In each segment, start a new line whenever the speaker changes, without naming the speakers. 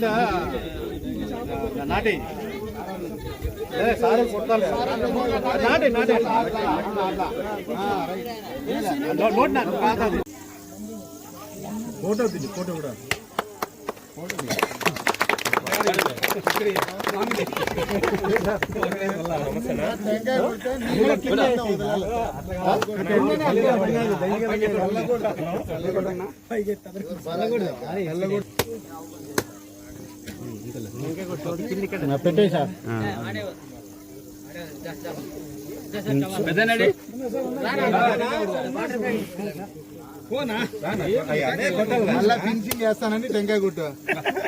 ఇప్పేసి నాటి. సార్ కొట్టాలి. నాటి నాటి. నోట్ నా కాదు ఫోటో తీసి ఫోటో కూడా. పెట్టేసా
మళ్ళా ఫినిషింగ్ చేస్తానని టెంకాయ గుట్టు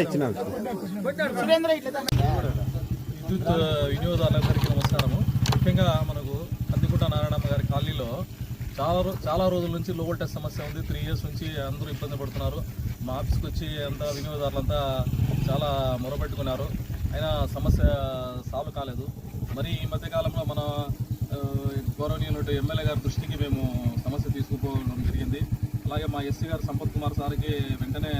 ఇచ్చిన
విద్యుత్ వినియోగదారులందరికీ నమస్కారము ముఖ్యంగా మనకు కందికుంట నారాయణమ్మ గారి కాలనీలో చాలా రో చాలా రోజుల నుంచి లో వోల్టేజ్ సమస్య ఉంది త్రీ ఇయర్స్ నుంచి అందరూ ఇబ్బంది పడుతున్నారు మా ఆఫీస్కి వచ్చి అంతా వినియోగదారులంతా చాలా మొరపెట్టుకున్నారు అయినా సమస్య సాల్వ్ కాలేదు. మరి ఈ మధ్యకాలంలో మన గౌరవనీయులు ఎమ్మెల్యే గారి దృష్టికి మేము సమస్య తీసుకుపోవడం జరిగింది. అలాగే మా ఎస్సీ గారు సంపత్ కుమార్ సార్కి వెంటనే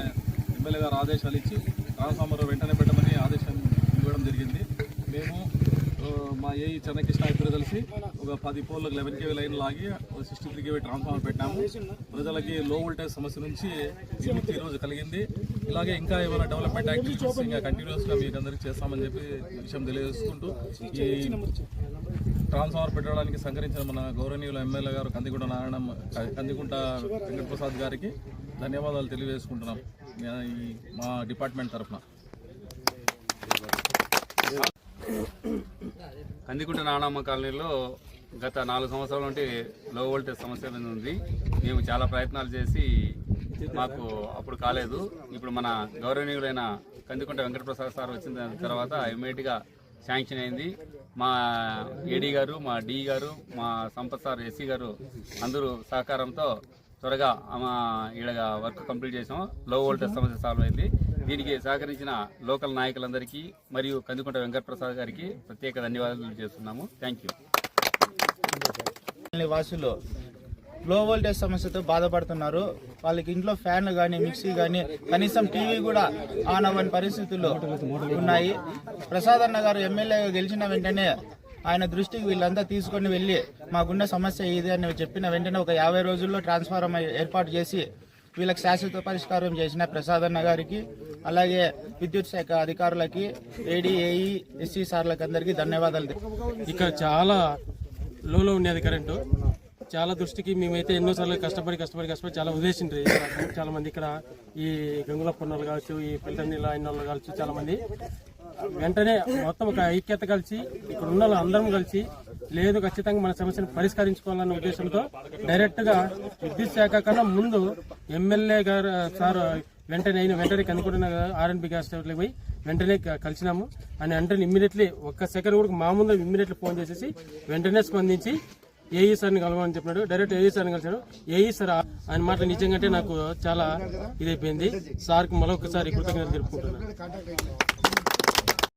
ఎమ్మెల్యే గారు ఆదేశాలు ఇచ్చి ట్రాన్స్ఫార్మర్ వెంటనే పెట్టమని ఆదేశం ఇవ్వడం జరిగింది. మేము మా ఏ చెన్నకృష్ణ ఇద్దరు కలిసి ఒక పది పోల్లకు లెవెన్ కేవీ లైన్ లాగి సిక్స్టీ త్రీ కేవీ ట్రాన్స్ఫార్మర్ పెట్టాము. ప్రజలకి లో వోల్టేజ్ సమస్య నుంచి విముక్తి ఈరోజు కలిగింది. ఇలాగే ఇంకా ఏమైనా డెవలప్మెంట్ యాక్టివిటీస్ ఇంకా కంటిన్యూస్గా మీకు అందరికీ చేస్తామని చెప్పి విషయం తెలియజేసుకుంటూ ఈ ట్రాన్స్ఫార్మర్ పెట్టడానికి సంకరించిన మన గౌరవనీయుల ఎమ్మెల్యే గారు కందిగుంట నారాయణ కందిగుంట వెంకటప్రసాద్ గారికి ధన్యవాదాలు తెలియజేసుకుంటున్నాం. ఈ మా డిపార్ట్మెంట్ తరఫున.
కందికుంట నారాయణమ్మ కాలనీలో గత నాలుగు సంవత్సరాల నుండి లో వోల్టేజ్ సమస్య ఉంది. మేము చాలా ప్రయత్నాలు చేసి మాకు అప్పుడు కాలేదు. ఇప్పుడు మన గౌరవనీయులైన కందికుంట వెంకటప్రసాద్ సార్ వచ్చిన తర్వాత ఇమీడియట్గా శాంక్షన్ అయింది. మా ఏడీ గారు మా డి గారు మా సంపత్ సార్ ఎస్సీ గారు అందరూ సహకారంతో త్వరగా మా ఈడ వర్క్ కంప్లీట్ చేసాం లో వోల్టేజ్ సమస్య సాల్వ్ అయింది. దీనికి సహకరించిన లోకల్ నాయకులందరికీ మరియు కందికుంట వెంకటప్రసాద్ గారికి ప్రత్యేక ధన్యవాదాలు చేస్తున్నాము థ్యాంక్ యూ
వాసులు లో వోల్టేజ్ సమస్యతో బాధపడుతున్నారు. వాళ్ళకి ఇంట్లో ఫ్యాన్ కానీ మిక్సీ కానీ కనీసం టీవీ కూడా ఆన్ అవ్వని పరిస్థితులు ఉన్నాయి. ప్రసాద్ అన్న గారు ఎమ్మెల్యేగా గెలిచిన వెంటనే ఆయన దృష్టికి వీళ్ళంతా తీసుకొని వెళ్ళి మాకున్న సమస్య ఇది అని చెప్పిన వెంటనే ఒక యాభై రోజుల్లో ట్రాన్స్ఫార్మర్ ఏర్పాటు చేసి వీళ్ళకి శాశ్వత పరిష్కారం చేసిన ప్రసాద్ అన్న గారికి అలాగే విద్యుత్ శాఖ అధికారులకి ఏడీఏఈ ఎస్సీ సార్లకు అందరికీ ధన్యవాదాలు.
ఇక్కడ చాలా లోలో ఉండేది కరెంటు చాలా దృష్టికి మేమైతే ఎన్నోసార్లు కష్టపడి కష్టపడి కష్టపడి చాలా ఉద్దేశం చాలా మంది ఇక్కడ ఈ గంగుల వాళ్ళు కావచ్చు ఈ పిల్టన్నీళ్ళ అయిన కావచ్చు చాలా మంది. వెంటనే మొత్తం ఒక ఐక్యత కలిసి ఇక్కడ ఉన్న అందరం కలిసి లేదు ఖచ్చితంగా మన సమస్యను పరిష్కరించుకోవాలన్న ఉద్దేశంతో డైరెక్ట్గా విద్యుత్ శాఖ కన్నా ముందు ఎమ్మెల్యే గారు సార్ వెంటనే అయిన వెంటనే కనుక్కున్న ఆర్ఎన్బి గ్యాస్ స్టేట్లకు పోయి వెంటనే కలిసినాము. అని వెంటనే ఇమ్మీడియట్లీ ఒక్క సెకండ్ కూడా మా ముందు ఇమ్మీడియట్లీ ఫోన్ చేసేసి వెంటనే స్పందించి ఏఈ సార్ని కలవమని చెప్పినాడు. డైరెక్ట్ ఏఈ సార్ని కలిసాడు ఏఈ సార్ ఆయన మాట నిజంగా నాకు చాలా ఇదైపోయింది. సార్కి మరొకసారి కృతజ్ఞతలు తెలుపుకుంటున్నాను.